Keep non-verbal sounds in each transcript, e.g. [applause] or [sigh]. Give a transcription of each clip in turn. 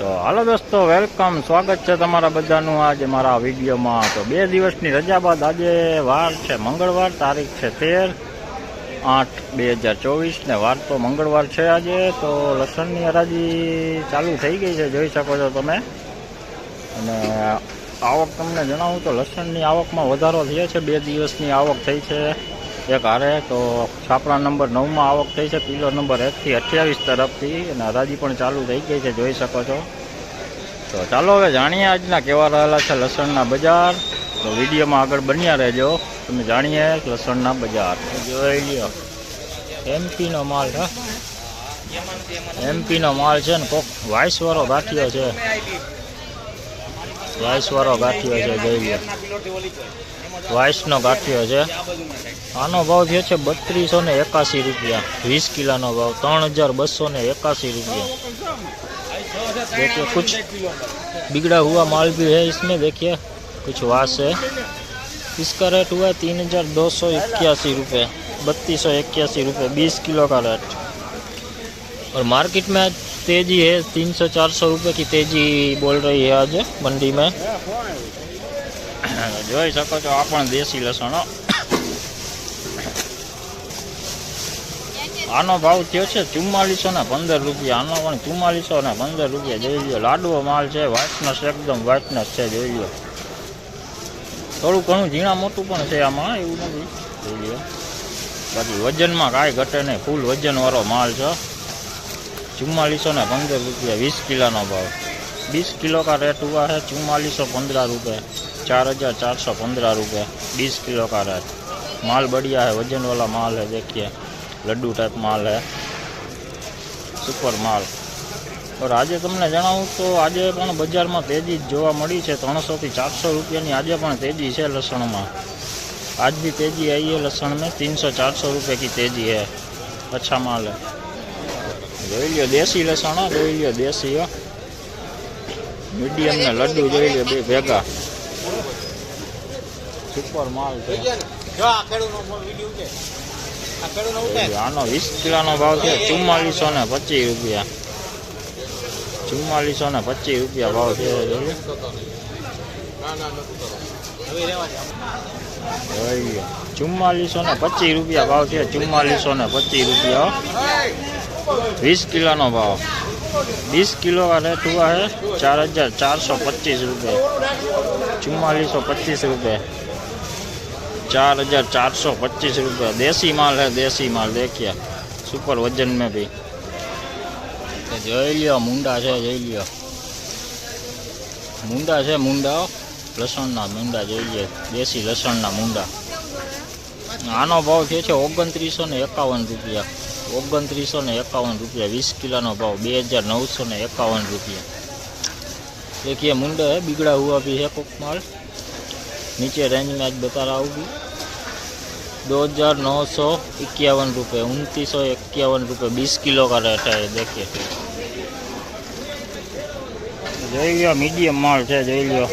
તો હાલો દોસ્તો, વેલકમ. સ્વાગત છે તમારા બધાનું આજે મારા વિડીયોમાં. તો બે દિવસની રજા બાદ આજે વાર છે, મંગળવાર, તારીખ છે તેર આઠ બે હજાર ચોવીસ ને વાર તો મંગળવાર છે આજે. તો લસણની હરાજી ચાલુ થઈ ગઈ છે, જોઈ શકો છો તમે. અને આવક તમને જણાવું તો લસણની આવકમાં વધારો થયો છે, બે દિવસની આવક થઈ છે. એક હારે તો છાપરા નંબર નવમાં આવક થઈ છે. કિલો નંબર એકથી અઠ્યાવીસ તરફથી અને હરાજી પણ ચાલુ થઈ ગઈ છે. જોઈ શકો છો. તો ચાલો હવે જાણીએ આજના કેવા રહેલા છે લસણના બજાર. તો વિડીયોમાં આગળ બન્યા રહેજો. તમે જાણીએ લસણના બજાર. જોઈ લ્યો. એમપીનો માલ છે. એમપીનો માલ છે ને કોક વાઇસવાળો ગાંઠિયો છે. वाइस ગાંઠિયો गाठी જોઈ લો. વાઇસનો ગાંઠિયો છે. આનો ભાવ થયો છે બત્રીસો ને એકાસી રૂપિયા. વીસ કિલોનો ભાવ, ત્રણ હજાર બસો ને એકાસી રૂપિયા. देखिए कुछ बिगड़ा हुआ माल भी है इसमें देखिए कुछ वास है इसका रेट हुआ तीन हज़ार दो सौ इक्यासी रुपये बत्तीस सौ इक्यासी रुपये बीस किलो का रेट और मार्केट में आज तेजी है तीन सौ चार सौ रुपये की तेजी बोल रही है आज मंडी में [coughs] જોઈ શકો છો આ પણ દેશી લસણ હો. [coughs] આનો ભાવ થયો છે ચુમ્માલીસો ને પંદર રૂપિયા આનો પણ ચુમ્માલીસો ને પંદર રૂપિયા જોઈ લ્યો લાડવો માલ છે વાઇટનસ એકદમ વાઇટનસ છે જોઈ લ્યો થોડું ઘણું ઝીણા મોટું પણ છે આમાં એવું નથી જોઈ લ્યો બાકી વજનમાં કાંઈ ઘટે નહીં ફૂલ વજનવાળો માલ છે चुम्मालीसो ने पंद्रह रुपया बीस किलो नो भाव बीस किलो का रेट हुआ है चुम्मालीस सौ पंद्रह रुपये चार हजार चार सौ पंद्रह रुपये बीस किलो का रेट माल बढ़िया है वजन वाला माल है देखिए लड्डू टाइप माल है સુપર માલ और આજે તમને જણાવું તો આજે પણ બજારમાં તેજી જ જોવા મળી છે ત્રણસોથી ચારસો રૂપિયાની આજે પણ તેજી છે લસણમાં आज भी तेजी आई है लहसुन में तीन सौ चार सौ रुपये की तेजी है अच्छा माल है જોઈ લ્યો દેશી લસણ જોઈ લ્યો દેશી હો. મીડિયમ ને લડ્ડુ જોઈ લ્યો બે ભેગા. સુપર માલ છે. આનો વીસ કિલોનો ભાવ છે ચુમ્માલીસો ને પચીસ રૂપિયા. ચુમ્માલીસો ને પચીસ રૂપિયા ભાવ છે. ચુમ્માલીસો ને પચીસ રૂપિયા ભાવ છે ચુમ્માલીસો ને પચીસ રૂપિયા હો. बीस किलो नो भाव बीस किलो का रेट हुआ है चार हजार चार सौ पच्चीस रुपये चुम्मालीस सौ पच्चीस रुपये चार हजार चार सौ पच्चीस रुपये देसी माल है देसी माल देखिए सुपर वजन में भी તો જોઈ લ્યો મુંડા છે જોઈ લ્યો મુંડા છે મુંડા લસણના મુંડા જોઈ લ્યો દેશી લસણના મુંડા આનો ભાવ થયો છે ઓગણત્રીસો ને એકાવન રૂપિયા ઓગણત્રીસો ને એકાવન रुपया वीस किलो भाव बे हज़ार नौ सौ ने इक्यावन रुपया देखिए मुंडे है बिगड़ा हुआ भी है कुक माल नीचे रेंज में आज बता रहा हूँ भी दो हज़ार नौ सौ इक्यावन रुपये उनतीस सौ इक्यावन रुपये बीस किलो का रेट है देखिए જોઈ લ્યો મીડિયમ માલ છે જોઈ લ્યો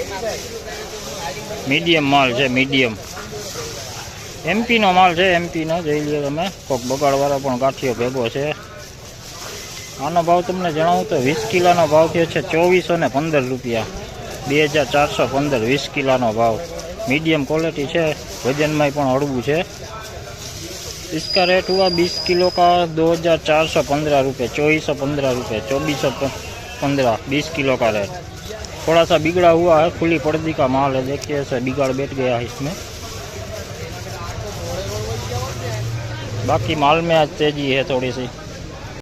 મીડિયમ માલ છે મીડિયમ એમપીનો માલ છે એમપીનો જોઈ લ્યો તમે કોક બગાડવાળો પણ ગાંઠિયો ભેગો છે આનો ભાવ તમને જણાવું તો વીસ કિલોનો ભાવ થયો છે ચોવીસો ને પંદર રૂપિયા બે હજાર ચારસો પંદર વીસ કિલોનો ભાવ મીડિયમ क्वालिटी છે વજનમાંય પણ હળવું છે इसका रेट हुआ बीस किलो का दो हज़ार चार सौ पंद्रह रुपये चौबीस सौ पंद्रह रुपये चौबीस सौ पंद्रह बीस किलो का रेट थोड़ा सा बिगड़ा हुआ है खुली पर्दी का माल है देखिए ऐसे बिगाड़ बैठ गया है इसमें बाकी माल में आज तेज़ी है थोड़ी सी।